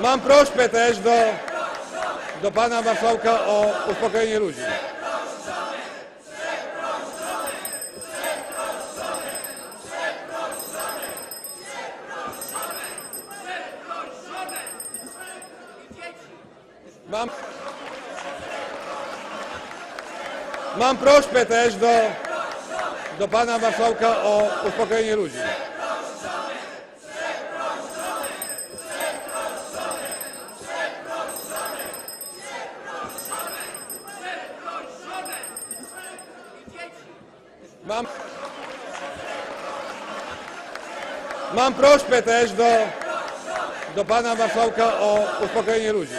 Mam prośbę też do, do pana marszałka o uspokojenie ludzi. Mam, mam prośbę też do, do pana marszałka o uspokojenie ludzi. Mam, mam prośbę też do, do pana marszałka o uspokojenie ludzi.